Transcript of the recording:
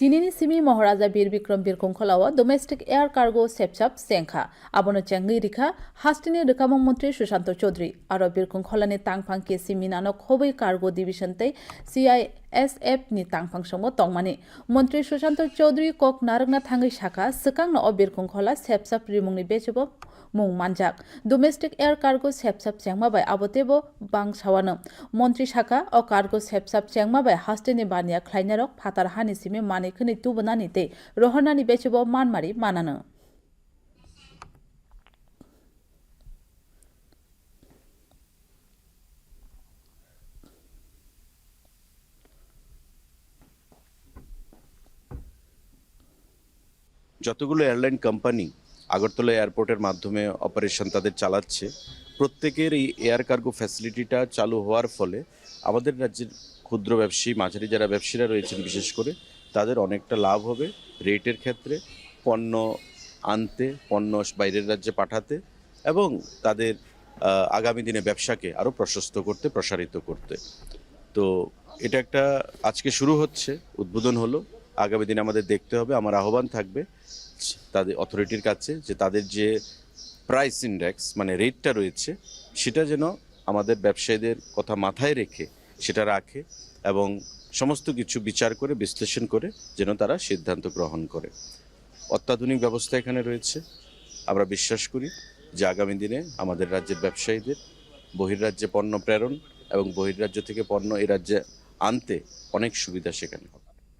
Tinini simi Maharaja Bir Bikram Bir Kongkhalawa domestic air cargo sepchap sengkha abono changi rikha hastini rikamong mantri sushanto Chaudhary aro Bir Kongkhalani tangphang ke simi nano khobei cargo division tei CISF songo tongmani mantri Sushant Chaudhary kok narangna thangai shaka swkang no Bir Kongkhala sepchap rimungni bechebo mung manjak domestic air cargo sepsap chengma bai abotebo bang sawano মন্ত্রী শাখা ও কার্গো সেপসাপ চেংমা বাই হাস্টেনি বানিয়া খ্লাইনারক ফাতার হানি সিমে মানিখনি তুবনানিতে রহনানি বেচব মানমারি মানানো যতগুলো এয়ারলাইন কোম্পানি আগরতলা এয়ারপোর্টের মাধ্যমে অপারেশন তাদের চালাচ্ছে, প্রত্যেকের এই এয়ার কার্গো ফ্যাসিলিটিটা চালু হওয়ার ফলে আমাদের রাজ্যের ক্ষুদ্র ব্যবসায়ী, মাঝারি যারা ব্যবসায়ীরা রয়েছেন বিশেষ করে, তাদের অনেকটা লাভ হবে রেটের ক্ষেত্রে পণ্য আনতে, পণ্য বাইরের রাজ্যে পাঠাতে এবং তাদের আগামী দিনে ব্যবসাকে আরও প্রশস্ত করতে, প্রসারিত করতে। তো এটা একটা, আজকে শুরু হচ্ছে, উদ্বোধন হলো। আগামী দিনে আমাদের দেখতে হবে, আমার আহ্বান থাকবে তাদের অথরিটির কাছে যে তাদের যে প্রাইস ইন্ডেক্স মানে রেটটা রয়েছে, সেটা যেন আমাদের ব্যবসায়ীদের কথা মাথায় রেখে সেটা রাখে এবং সমস্ত কিছু বিচার করে, বিশ্লেষণ করে যেন তারা সিদ্ধান্ত গ্রহণ করে। অত্যাধুনিক ব্যবস্থা এখানে রয়েছে। আমরা বিশ্বাস করি যে আগামী দিনে আমাদের রাজ্যের ব্যবসায়ীদের বহির্রাজ্যে পণ্য প্রেরণ এবং বহির্রাজ্য থেকে পণ্য এই রাজ্যে আনতে অনেক সুবিধা সেখানে